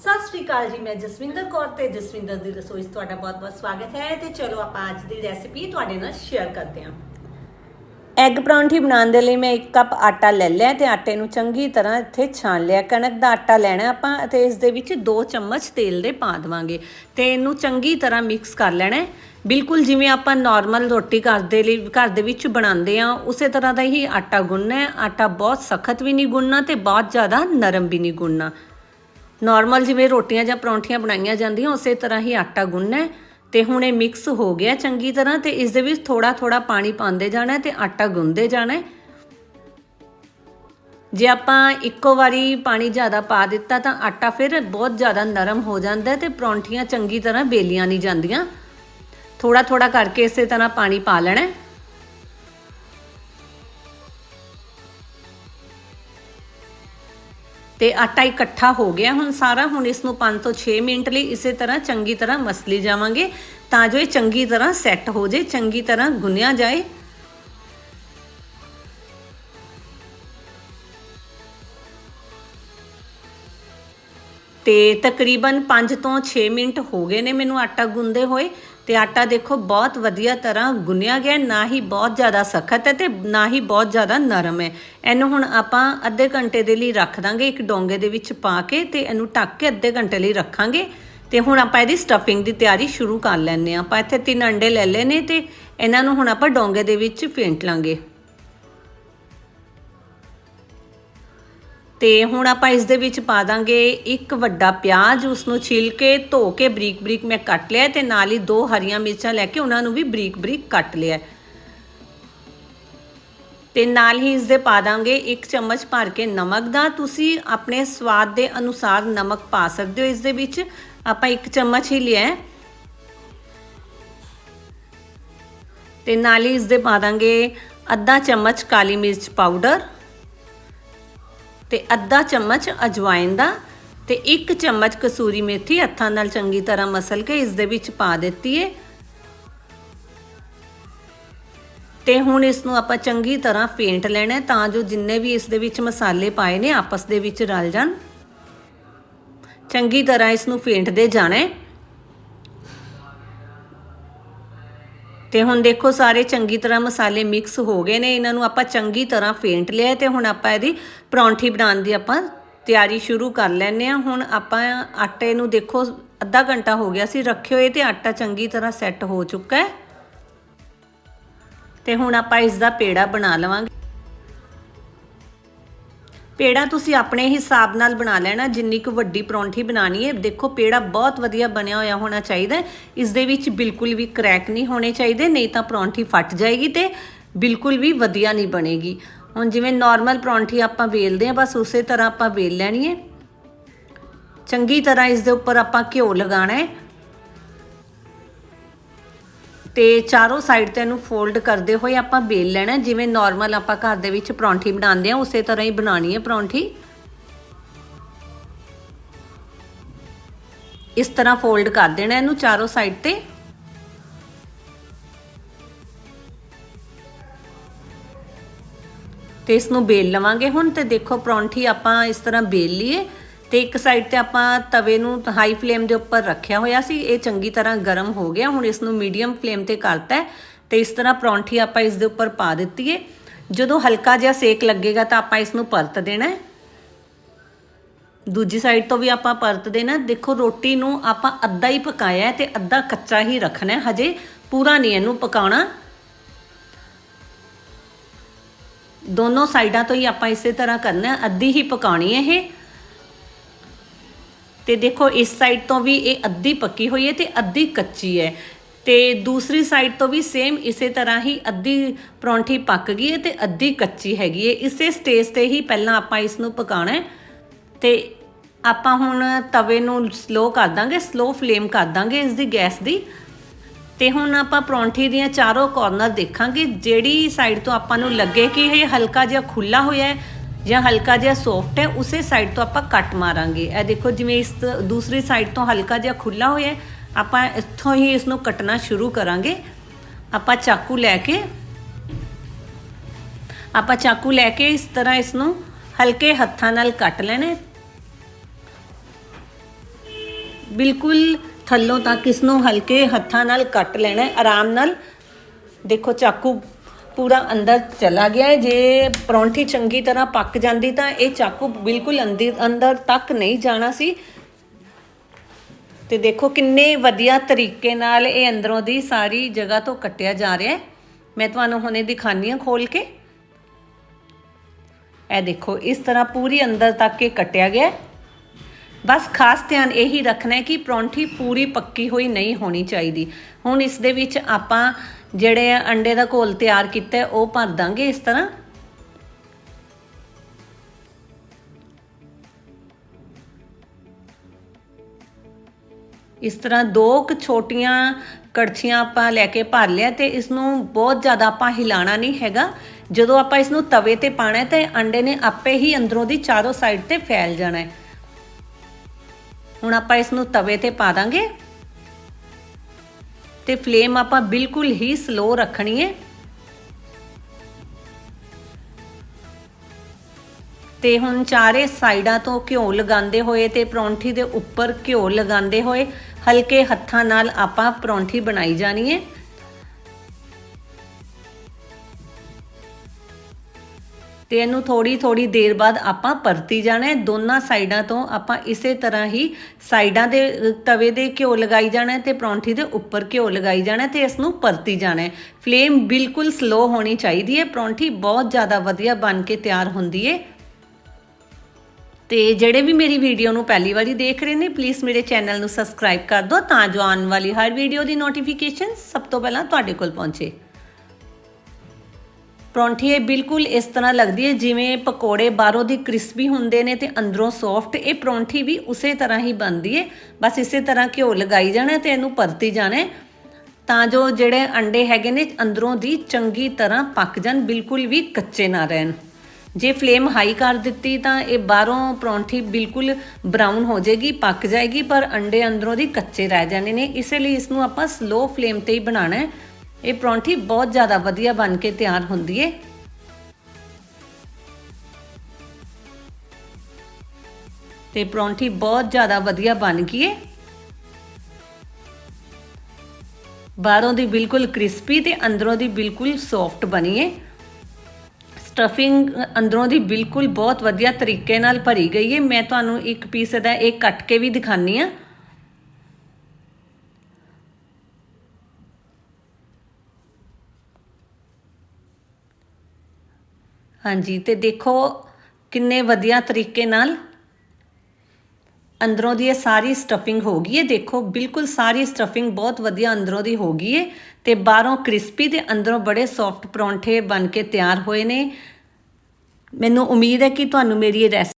ਸਤਿ ਸ਼੍ਰੀ ਅਕਾਲ ਜੀ, ਮੈਂ ਜਸਵਿੰਦਰ ਕੌਰ ਤੇ ਜਸਵਿੰਦਰ ਦੀ ਰਸੋਈ 'ਚ ਤੁਹਾਡਾ ਬਹੁਤ-ਬਹੁਤ ਸਵਾਗਤ ਹੈ ਤੇ ਚਲੋ ਆਪਾਂ ਅੱਜ ਦੀ ਰੈਸਿਪੀ ਤੁਹਾਡੇ ਨਾਲ ਸ਼ੇਅਰ ਕਰਦੇ ਹਾਂ। ਐਗ ਪਰੌਂਠੀ ਬਣਾਉਣ ਦੇ ਲਈ ਮੈਂ 1 ਕੱਪ ਆਟਾ ਲੈ ਲਿਆ ਤੇ ਆਟੇ ਨੂੰ ਚੰਗੀ ਤਰ੍ਹਾਂ ਇੱਥੇ ਛਾਣ ਲਿਆ। ਕਣਕ ਦਾ ਆਟਾ ਲੈਣਾ ਆਪਾਂ ਅਤੇ ਇਸ ਦੇ ਵਿੱਚ 2 ਚਮਚ ਤੇਲ ਦੇ ਪਾ ਦੇਵਾਂਗੇ ਤੇ ਇਹਨੂੰ ਚੰਗੀ ਤਰ੍ਹਾਂ ਮਿਕਸ ਕਰ ਲੈਣਾ ਬਿਲਕੁਲ ਜਿਵੇਂ ਆਪਾਂ ਨਾਰਮਲ ਰੋਟੀ ਘਰ ਦੇ ਲਈ, ਘਰ ਦੇ ਵਿੱਚ ਬਣਾਉਂਦੇ ਆ ਉਸੇ ਤਰ੍ਹਾਂ ਦਾ ਹੀ ਆਟਾ ਗੁੰਨਣਾ ਹੈ। ਆਟਾ ਬਹੁਤ ਸਖਤ ਵੀ ਨਹੀਂ ਗੁੰਨਣਾ ਤੇ ਬਹੁਤ ਜ਼ਿਆਦਾ ਨਰਮ ਵੀ ਨਹੀਂ ਗੁੰਨਣਾ। ਨਾਰਮਲ ਜਿਵੇਂ ਰੋਟੀਆਂ ਜਾਂ ਪਰੌਂਠੀਆਂ ਬਣਾਈਆਂ ਜਾਂਦੀਆਂ, ਉਸੇ ਤਰ੍ਹਾਂ ਹੀ ਆਟਾ ਗੁੰਨਣਾ ਹੈ ਤੇ ਹੁਣ ਇਹ ਮਿਕਸ ਹੋ ਗਿਆ ਚੰਗੀ ਤਰ੍ਹਾਂ ਤੇ ਇਸ ਦੇ ਵਿੱਚ ਥੋੜਾ ਥੋੜਾ ਪਾਣੀ ਪਾਉਂਦੇ ਜਾਣਾ ਹੈ ਤੇ ਆਟਾ ਗੁੰਨਦੇ ਜਾਣਾ ਹੈ। ਜੇ ਆਪਾਂ ਇੱਕੋ ਵਾਰੀ ਪਾਣੀ ਜ਼ਿਆਦਾ ਪਾ ਦਿੱਤਾ ਤਾਂ ਆਟਾ ਫਿਰ ਬਹੁਤ ਜ਼ਿਆਦਾ ਨਰਮ ਹੋ ਜਾਂਦਾ ਹੈ ਤੇ ਪਰੌਂਠੀਆਂ ਚੰਗੀ ਤਰ੍ਹਾਂ ਬੇਲੀਆਂ ਨਹੀਂ ਜਾਂਦੀਆਂ। ਥੋੜਾ ਥੋੜਾ ਕਰਕੇ ਇਸੇ ਤਰ੍ਹਾਂ ਪਾਣੀ ਪਾ ਲੈਣਾ ਤੇ ਆਟਾ ਇਕੱਠਾ ਹੋ ਗਿਆ। ਹੁਣ ਸਾਰਾ ਹੁਣ ਇਸ ਨੂੰ 5 ਤੋਂ 6 ਮਿੰਟ ਲਈ ਇਸੇ ਤਰ੍ਹਾਂ ਚੰਗੀ ਤਰ੍ਹਾਂ ਮਸਲੀ ਜਾਵਾਂਗੇ ਤਾਂ ਜੋ ਇਹ ਚੰਗੀ ਤਰ੍ਹਾਂ ਸੈੱਟ ਹੋ ਜੇ ਚੰਗੀ ਤਰ੍ਹਾਂ ਗੁੰਨਿਆ ਜਾਏ। ਤੇ ਤਕਰੀਬਨ 5 ਤੋਂ 6 ਮਿੰਟ ਹੋ ਗਏ ਨੇ ਮੈਨੂੰ ਆਟਾ ਗੁੰਦੇ ਹੋਏ ਤੇ ਆਟਾ ਦੇਖੋ ਬਹੁਤ ਵਧੀਆ ਤਰ੍ਹਾਂ ਗੁੰਨਿਆ ਗਿਆ, ਨਾ ਹੀ ਬਹੁਤ ਜ਼ਿਆਦਾ ਸਖਤ ਹੈ ਤੇ ਨਾ ਹੀ ਬਹੁਤ ਜ਼ਿਆਦਾ ਨਰਮ ਹੈ। ਇਹਨੂੰ ਹੁਣ ਆਪਾਂ ਅੱਧੇ ਘੰਟੇ ਦੇ ਲਈ ਰੱਖ ਦਾਂਗੇ, ਇੱਕ ਡੋਂਗੇ ਦੇ ਵਿੱਚ ਪਾ ਕੇ ਤੇ ਇਹਨੂੰ ਢੱਕ ਕੇ ਅੱਧੇ ਘੰਟੇ ਲਈ ਰੱਖਾਂਗੇ। ਤੇ ਹੁਣ ਆਪਾਂ ਇਹਦੀ ਸਟਫਿੰਗ ਦੀ ਤਿਆਰੀ ਸ਼ੁਰੂ ਕਰ ਲੈਂਦੇ ਹਾਂ। ਆਪਾਂ ਇੱਥੇ ਤਿੰਨ ਅੰਡੇ ਲੈ ਲਏ ਨੇ ਤੇ ਇਹਨਾਂ ਨੂੰ ਹੁਣ ਆਪਾਂ ਡੋਂਗੇ ਦੇ ਵਿੱਚ ਫੇਂਟ ਲਾਂਗੇ। ਤੇ ਹੁਣ ਆਪਾਂ ਇਸ ਦੇ ਵਿੱਚ ਪਾ ਦਾਂਗੇ ਇੱਕ ਵੱਡਾ ਪਿਆਜ਼ ਉਸ ਨੂੰ ਛਿਲ ਕੇ ਧੋ ਕੇ ਬਰੀਕ ਬਰੀਕ ਮੈਂ ਕੱਟ ਲਿਆ ਤੇ ਨਾਲ ਹੀ ਦੋ ਹਰੀਆਂ ਮਿਰਚਾਂ ਲੈ ਕੇ ਉਹਨਾਂ ਨੂੰ ਵੀ ਬਰੀਕ ਬਰੀਕ ਕੱਟ ਲਿਆ। ਤੇ ਨਾਲ ਹੀ ਇਸ ਦੇ ਪਾ ਦਾਂਗੇ ਇੱਕ ਚਮਚ ਭਰ ਕੇ ਨਮਕ ਦਾ। ਤੁਸੀਂ ਆਪਣੇ ਸਵਾਦ ਦੇ ਅਨੁਸਾਰ ਨਮਕ ਪਾ ਸਕਦੇ ਹੋ ਇਸ ਦੇ ਵਿੱਚ। ਆਪਾਂ ਇੱਕ ਚਮਚ ਹੀ ਲਿਆ ਹੈ। ਤੇ ਨਾਲ ਹੀ ਇਸ ਦੇ ਪਾ ਦਾਂਗੇ ਅੱਧਾ ਚਮਚ ਕਾਲੀ ਮਿਰਚ ਪਾਊਡਰ। ਤੇ ਅੱਧਾ ਚਮਚ ਅਜਵਾਇਨ ਦਾ ਤੇ ਇੱਕ ਚਮਚ ਕਸੂਰੀ ਮੇਥੀ ਹੱਥਾਂ ਨਾਲ ਚੰਗੀ ਤਰ੍ਹਾਂ ਮਸਲ ਕੇ ਇਸ ਦੇ ਵਿੱਚ ਪਾ ਦਿੱਤੀ ਏ। ਤੇ ਹੁਣ ਇਸ ਨੂੰ ਆਪਾਂ ਚੰਗੀ ਤਰ੍ਹਾਂ ਫੇਂਟ ਲੈਣਾ ਤਾਂ ਜੋ ਜਿੰਨੇ ਵੀ ਇਸ ਦੇ ਵਿੱਚ ਮਸਾਲੇ ਪਾਏ ਨੇ ਆਪਸ ਦੇ ਵਿੱਚ ਰਲ ਜਾਣ। ਚੰਗੀ ਤਰ੍ਹਾਂ ਇਸ ਨੂੰ ਫੇਂਟਦੇ ਜਾਣਾ ਹੈ। ਤੇ ਹੁਣ ਦੇਖੋ ਸਾਰੇ ਚੰਗੀ ਤਰ੍ਹਾਂ ਮਸਾਲੇ ਮਿਕਸ ਹੋ ਗਏ ਨੇ, ਇਹਨਾਂ ਨੂੰ ਆਪਾਂ ਚੰਗੀ ਤਰ੍ਹਾਂ ਫੇਂਟ ਲਿਆ ਤੇ ਹੁਣ ਆਪਾਂ ਇਹਦੀ ਪਰੌਂਠੀ ਬਣਾਉਣ ਦੀ ਆਪਾਂ ਤਿਆਰੀ ਸ਼ੁਰੂ ਕਰ ਲੈਨੇ ਆ ਹੁਣ ਆਪਾਂ ਆਟੇ ਨੂੰ ਦੇਖੋ, ਅੱਧਾ ਘੰਟਾ ਹੋ ਗਿਆ ਸੀ ਰੱਖਿਓ ਇਹ ਤੇ ਆਟਾ ਚੰਗੀ ਤਰ੍ਹਾਂ ਸੈੱਟ ਹੋ ਚੁੱਕਾ ਹੈ। ਤੇ ਹੁਣ ਆਪਾਂ ਇਸ ਦਾ ਪੇੜਾ ਬਣਾ ਲਵਾਂਗੇ। ਪੇੜਾ ਤੁਸੀਂ ਆਪਣੇ ਹਿਸਾਬ ਨਾਲ ਬਣਾ ਲੈਣਾ, ਜਿੰਨੀ ਕੁ ਵੱਡੀ ਪਰੌਂਠੀ ਬਣਾਣੀ ਹੈ। ਦੇਖੋ, ਪੇੜਾ ਬਹੁਤ ਵਧੀਆ ਬਣਿਆ ਹੋਇਆ ਹੋਣਾ ਚਾਹੀਦਾ ਇਸ ਦੇ ਵਿੱਚ ਬਿਲਕੁਲ ਵੀ ਕ੍ਰੈਕ ਨਹੀਂ ਹੋਣੇ ਚਾਹੀਦੇ, ਨਹੀਂ ਤਾਂ ਪਰੌਂਠੀ ਫਟ ਜਾਏਗੀ ਤੇ ਬਿਲਕੁਲ ਵੀ ਵਧੀਆ ਨਹੀਂ ਬਣੇਗੀ। ਹੁਣ ਜਿਵੇਂ ਨਾਰਮਲ ਪਰੌਂਠੀ ਆਪਾਂ ਵੇਲਦੇ ਆ ਬਸ ਉਸੇ ਤਰ੍ਹਾਂ ਆਪਾਂ ਵੇਲ ਲੈਣੀ ਹੈ। ਚੰਗੀ ਤਰ੍ਹਾਂ ਇਸ ਦੇ ਉੱਪਰ ਆਪਾਂ ਘਿਓ ਲਗਾਣਾ ਹੈ। ਤੇ ਚਾਰੋਂ ਸਾਈਡ ਤੇ ਇਹਨੂੰ ਫੋਲਡ ਕਰਦੇ ਹੋਏ ਆਪਾਂ ਬੇਲ ਲੈਣਾ ਜਿਵੇਂ ਨਾਰਮਲ ਆਪਾਂ ਘਰ ਦੇ ਵਿੱਚ ਪਰੌਂਠੀ ਬਣਾਉਂਦੇ ਆ ਉਸੇ ਤਰ੍ਹਾਂ ਹੀ ਬਣਾਉਣੀ ਹੈ ਪਰੌਂਠੀ। ਇਸ ਤਰ੍ਹਾਂ ਫੋਲਡ ਕਰ ਦੇਣਾ ਇਹਨੂੰ ਚਾਰੋਂ ਸਾਈਡ ਤੇ। ਤੇ ਇਸ ਨੂੰ ਬੇਲ ਲਵਾਂਗੇ ਹੁਣ ਤੇ ਦੇਖੋ ਪਰੌਂਠੀ ਆਪਾਂ ਇਸ ਤਰ੍ਹਾਂ ਬੇਲ ਲਈਏ। ਤੇ ਇੱਕ ਸਾਈਡ ਤੇ ਆਪਾਂ ਤਵੇ ਨੂੰ ਹਾਈ ਫਲੇਮ ਦੇ ਉੱਪਰ ਰੱਖਿਆ ਹੋਇਆ ਸੀ, ਇਹ ਚੰਗੀ ਤਰ੍ਹਾਂ ਗਰਮ ਹੋ ਗਿਆ, ਹੁਣ ਇਸ ਨੂੰ ਮੀਡੀਅਮ ਫਲੇਮ ਤੇ ਕਰਤਾ ਹੈ ਤੇ ਇਸ ਤਰ੍ਹਾਂ ਪਰੌਂਠੀ ਆਪਾਂ ਇਸ ਦੇ ਉੱਪਰ ਪਾ ਦਿੱਤੀ ਹੈ। ਜਦੋਂ ਹਲਕਾ ਜਿਹਾ ਸੇਕ ਲੱਗੇਗਾ ਤਾਂ ਆਪਾਂ ਇਸ ਨੂੰ ਪਰਤ ਦੇਣਾ ਹੈ। ਦੂਜੀ ਸਾਈਡ ਤੋਂ ਵੀ ਆਪਾਂ ਪਰਤ ਦੇਣਾ ਦੇਖੋ, ਰੋਟੀ ਨੂੰ ਆਪਾਂ ਅੱਧਾ ਹੀ ਪਕਾਇਆ ਹੈ ਤੇ ਅੱਧਾ ਕੱਚਾ ਹੀ ਰੱਖਣਾ ਹੈ। ਹਜੇ ਪੂਰਾ ਨਹੀਂ ਇਹਨੂੰ ਪਕਾਉਣਾ। ਦੋਨੋਂ ਸਾਈਡਾਂ ਤੋਂ ਹੀ ਆਪਾਂ ਇਸੇ ਤਰ੍ਹਾਂ ਕਰਨਾ ਅੱਧੀ ਹੀ ਪਕਾਉਣੀ ਹੈ ਇਹ। ਤੇ ਦੇਖੋ, ਇਸ ਸਾਈਡ ਤੋਂ ਵੀ ਇਹ ਅੱਧੀ ਪੱਕੀ ਹੋਈ ਹੈ ਤੇ ਅੱਧੀ ਕੱਚੀ ਹੈ। ਤੇ ਦੂਸਰੀ ਸਾਈਡ ਤੋਂ ਵੀ ਸੇਮ ਇਸੇ ਤਰ੍ਹਾਂ ਹੀ ਅੱਧੀ ਪਰੌਂਠੀ ਪੱਕ ਗਈ ਹੈ ਤੇ ਅੱਧੀ ਕੱਚੀ ਹੈਗੀ ਹੈ। ਇਸੇ ਸਟੇਜ ਤੇ ਹੀ ਪਹਿਲਾਂ ਆਪਾਂ ਇਸ ਨੂੰ ਪਕਾਉਣਾ ਹੈ। ਤੇ ਆਪਾਂ ਹੁਣ ਤਵੇ ਨੂੰ ਸਲੋ ਕਰ ਦਾਂਗੇ ਸਲੋ ਫਲੇਮ ਕਰ ਦਾਂਗੇ ਇਸ ਦੀ ਗੈਸ ਦੀ। ਤੇ ਹੁਣ ਆਪਾਂ ਪਰੌਂਠੀ ਦੀਆਂ ਚਾਰੋਂ ਕਾਰਨਰ ਦੇਖਾਂਗੇ। ਜਿਹੜੀ ਸਾਈਡ ਤੋਂ ਆਪਾਂ ਨੂੰ ਲੱਗੇ ਕਿ ਇਹ ਹਲਕਾ ਜਿਹਾ ਖੁੱਲਾ ਹੋਇਆ ਹੈ ਜਾਂ ਹਲਕਾ ਜਿਹਾ ਸੌਫਟ ਹੈ, ਉਸੇ ਸਾਈਡ ਤੋਂ ਆਪਾਂ ਕੱਟ ਮਾਰਾਂਗੇ। ਇਹ ਦੇਖੋ, ਜਿਵੇਂ ਇਸ ਦੂਸਰੀ ਸਾਈਡ ਤੋਂ ਹਲਕਾ ਜਿਹਾ ਖੁੱਲਾ ਹੋਇਆ ਆਪਾਂ ਇੱਥੋਂ ਹੀ ਇਸ ਨੂੰ ਕੱਟਣਾ ਸ਼ੁਰੂ ਕਰਾਂਗੇ। ਆਪਾਂ ਚਾਕੂ ਲੈ ਕੇ, ਆਪਾਂ ਚਾਕੂ ਲੈ ਕੇ ਇਸ ਤਰ੍ਹਾਂ ਇਸ ਨੂੰ ਹਲਕੇ ਹੱਥਾਂ ਨਾਲ ਕੱਟ ਲੈਣਾ ਬਿਲਕੁਲ ਥੱਲੋਂ ਤੱਕ ਇਸ ਨੂੰ ਹਲਕੇ ਹੱਥਾਂ ਨਾਲ ਕੱਟ ਲੈਣਾ ਆਰਾਮ ਨਾਲ। ਦੇਖੋ, ਚਾਕੂ ਪੂਰਾ ਅੰਦਰ ਚਲਾ ਗਿਆ ਹੈ। ਜੇ ਪਰੌਂਠੀ ਚੰਗੀ ਤਰ੍ਹਾਂ ਪੱਕ ਜਾਂਦੀ ਤਾਂ ਇਹ ਚਾਕੂ ਬਿਲਕੁਲ ਅੰਦਰ ਅੰਦਰ ਤੱਕ ਨਹੀਂ ਜਾਣਾ ਸੀ। ਤੇ ਦੇਖੋ ਕਿੰਨੇ ਵਧੀਆ ਤਰੀਕੇ ਨਾਲ ਇਹ ਅੰਦਰੋਂ ਦੀ ਸਾਰੀ ਜਗ੍ਹਾ ਤੋਂ ਕੱਟਿਆ ਜਾ ਰਿਹਾ ਹੈ। ਮੈਂ ਤੁਹਾਨੂੰ ਹੁਣੇ ਦਿਖਾਨੀ ਹਾਂ ਖੋਲ ਕੇ। ਇਹ ਦੇਖੋ, ਇਸ ਤਰ੍ਹਾਂ ਪੂਰੀ ਅੰਦਰ ਤੱਕ ਇਹ ਕੱਟਿਆ ਗਿਆ ਬਸ ਖਾਸ ਧਿਆਨ ਇਹੀ ਰੱਖਣਾ ਹੈ ਕਿ ਪਰੌਂਠੀ ਪੂਰੀ ਪੱਕੀ ਹੋਈ ਨਹੀਂ ਹੋਣੀ ਚਾਹੀਦੀ। ਹੁਣ ਇਸ ਦੇ ਵਿੱਚ ਆਪਾਂ ਜਿਹੜੇ ਅੰਡੇ ਦਾ ਘੋਲ ਤਿਆਰ ਕੀਤਾ ਉਹ ਭਰ ਦਾਂਗੇ ਇਸ ਤਰ੍ਹਾਂ। ਇਸ ਤਰ੍ਹਾਂ ਦੋ ਕੁ ਛੋਟੀਆਂ ਕੜਛੀਆਂ ਆਪਾਂ ਲੈ ਕੇ ਭਰ ਲਿਆ ਤੇ ਇਸ ਨੂੰ ਬਹੁਤ ਜ਼ਿਆਦਾ ਆਪਾਂ ਹਿਲਾਣਾ ਨਹੀਂ ਹੈਗਾ। ਜਦੋਂ ਆਪਾਂ ਇਸ ਨੂੰ ਤਵੇ ਤੇ ਪਾਣਾ ਹੈ, ਤੇ ਅੰਡੇ ਨੇ ਆਪੇ ਹੀ ਅੰਦਰੋਂ ਦੀ ਚਾਰੋਂ ਸਾਈਡ ਤੇ ਫੈਲ ਜਾਣਾ ਹੈ। ਹੁਣ ਆਪਾਂ ਇਸ ਨੂੰ ਤਵੇ ਤੇ ਪਾ ਦਾਂਗੇ। ਤੇ ਫਲੇਮ ਆਪਾਂ ਬਿਲਕੁਲ ਹੀ ਸਲੋ ਰੱਖਣੀ ਹੈ ਤੇ ਹੁਣ ਚਾਰੇ ਸਾਈਡਾਂ ਤੋਂ ਘਿਓ ਲਗਾਉਂਦੇ ਹੋਏ ਤੇ ਪਰੌਂਠੀ ਦੇ ਉੱਪਰ ਘਿਓ ਲਗਾਉਂਦੇ ਹੋਏ ਹਲਕੇ ਹੱਥਾਂ ਨਾਲ ਆਪਾਂ ਪਰੌਂਠੀ ਬਣਾਈ ਜਾਣੀ ਹੈ ਤੇ ਇਹਨੂੰ ਥੋੜੀ ਥੋੜੀ ਦੇਰ ਬਾਅਦ ਆਪਾਂ ਪਰਤੀ ਜਾਣਾ ਹੈ। ਦੋਨਾਂ ਸਾਈਡਾਂ ਤੋਂ ਆਪਾਂ ਇਸੇ ਤਰ੍ਹਾਂ ਹੀ ਸਾਈਡਾਂ ਦੇ ਤਵੇ ਦੇ ਘਿਓ ਲਗਾਈ ਜਾਣਾ ਹੈ ਤੇ ਪਰੌਂਠੀ ਦੇ ਉੱਪਰ ਘਿਓ ਲਗਾਈ ਜਾਣਾ ਹੈ ਤੇ ਇਸ ਨੂੰ ਪਰਤੀ ਜਾਣਾ ਹੈ। ਫਲੇਮ ਬਿਲਕੁਲ ਸਲੋ ਹੋਣੀ ਚਾਹੀਦੀ ਹੈ। ਪਰੌਂਠੀ ਬਹੁਤ ਜ਼ਿਆਦਾ ਵਧੀਆ ਬਣ ਕੇ ਤਿਆਰ ਹੁੰਦੀ ਹੈ। ਤੇ ਜਿਹੜੇ ਵੀ ਮੇਰੀ ਵੀਡੀਓ ਨੂੰ ਪਹਿਲੀ ਵਾਰੀ ਦੇਖ ਰਹੇ ਨੇ ਪਲੀਜ਼ ਮੇਰੇ ਚੈਨਲ ਨੂੰ ਸਬਸਕ੍ਰਾਈਬ ਕਰ ਦਿਓ ਤਾਂ ਜੋ ਆਉਣ ਵਾਲੀ ਹਰ ਵੀਡੀਓ ਦੀ ਨੋਟੀਫਿਕੇਸ਼ਨ ਸਭ ਤੋਂ ਪਹਿਲਾਂ ਤੁਹਾਡੇ ਕੋਲ ਪਹੁੰਚੇ। ਪਰੌਂਠੀ ਇਹ ਬਿਲਕੁਲ ਇਸ ਤਰ੍ਹਾਂ ਲੱਗਦੀ ਹੈ ਜਿਵੇਂ ਪਕੌੜੇ ਬਾਹਰੋਂ ਦੀ ਕ੍ਰਿਸਪੀ ਹੁੰਦੇ ਨੇ ਤੇ ਅੰਦਰੋਂ ਸੌਫਟ ਇਹ ਪਰੌਂਠੀ ਵੀ ਉਸੇ ਤਰ੍ਹਾਂ ਹੀ ਬਣਦੀ ਹੈ। ਬਸ ਇਸੇ ਤਰ੍ਹਾਂ ਘਿਓ ਲਗਾਈ ਜਾਣਾ ਤੇ ਇਹਨੂੰ ਪਰਤੀ ਜਾਣਾ ਤਾਂ ਜੋ ਜਿਹੜੇ ਅੰਡੇ ਹੈਗੇ ਨੇ ਅੰਦਰੋਂ ਦੀ ਚੰਗੀ ਤਰ੍ਹਾਂ ਪੱਕ ਜਾਣ, ਬਿਲਕੁਲ ਵੀ ਕੱਚੇ ਨਾ ਰਹਿਣ। ਜੇ ਫਲੇਮ ਹਾਈ ਕਰ ਦਿੱਤੀ ਤਾਂ ਇਹ ਬਾਹਰੋਂ ਪਰੌਂਠੀ ਬਿਲਕੁਲ ਬਰਾਊਨ ਹੋ ਜਾਏਗੀ, ਪੱਕ ਜਾਏਗੀ, ਪਰ ਅੰਡੇ ਅੰਦਰੋਂ ਦੀ ਕੱਚੇ ਰਹਿ ਜਾਣੇ ਨੇ। ਇਸੇ ਲਈ ਇਸ ਨੂੰ ਆਪਾਂ ਸਲੋ ਫਲੇਮ ਤੇ ਹੀ ਬਣਾਉਣਾ ਹੈ। ਇਹ ਪਰੌਂਠੀ ਬਹੁਤ ਜ਼ਿਆਦਾ ਵਧੀਆ ਬਣ ਕੇ ਤਿਆਰ ਹੁੰਦੀ ਹੈ ਤੇ ਪਰੌਂਠੀ ਬਹੁਤ ਜ਼ਿਆਦਾ ਵਧੀਆ ਬਣ ਗਈ ਹੈ ਬਾਹਰੋਂ ਦੀ ਬਿਲਕੁਲ ਕ੍ਰਿਸਪੀ ਤੇ ਅੰਦਰੋਂ ਦੀ ਬਿਲਕੁਲ ਸੌਫਟ ਬਣੀ ਹੈ ਸਟਫਿੰਗ ਅੰਦਰੋਂ ਦੀ ਬਿਲਕੁਲ ਬਹੁਤ ਵਧੀਆ ਤਰੀਕੇ ਨਾਲ ਭਰੀ ਗਈ ਹੈ ਮੈਂ ਤੁਹਾਨੂੰ ਇੱਕ ਪੀਸ ਦਾ ਇਹ ਕੱਟ ਕੇ ਵੀ ਦਿਖਾਨੀ ਆ। ਹਾਂਜੀ, ਤੇ ਦੇਖੋ ਕਿੰਨੇ ਵਧੀਆ ਤਰੀਕੇ ਨਾਲ ਅੰਦਰੋਂ ਦੀ ਇਹ ਸਾਰੀ ਸਟਫਿੰਗ ਹੋ ਗਈ ਹੈ। ਦੇਖੋ, ਬਿਲਕੁਲ ਸਾਰੀ ਸਟਫਿੰਗ ਬਹੁਤ ਵਧੀਆ ਅੰਦਰੋਂ ਦੀ ਹੋ ਗਈ ਹੈ ਤੇ ਬਾਹਰੋਂ ਕ੍ਰਿਸਪੀ ਤੇ ਅੰਦਰੋਂ ਬੜੇ ਸੌਫਟ ਪਰੌਂਠੇ ਬਣ ਕੇ ਤਿਆਰ ਹੋਏ ਨੇ। ਮੈਨੂੰ ਉਮੀਦ ਹੈ ਕਿ ਤੁਹਾਨੂੰ ਮੇਰੀ ਇਹ ਰੈਸ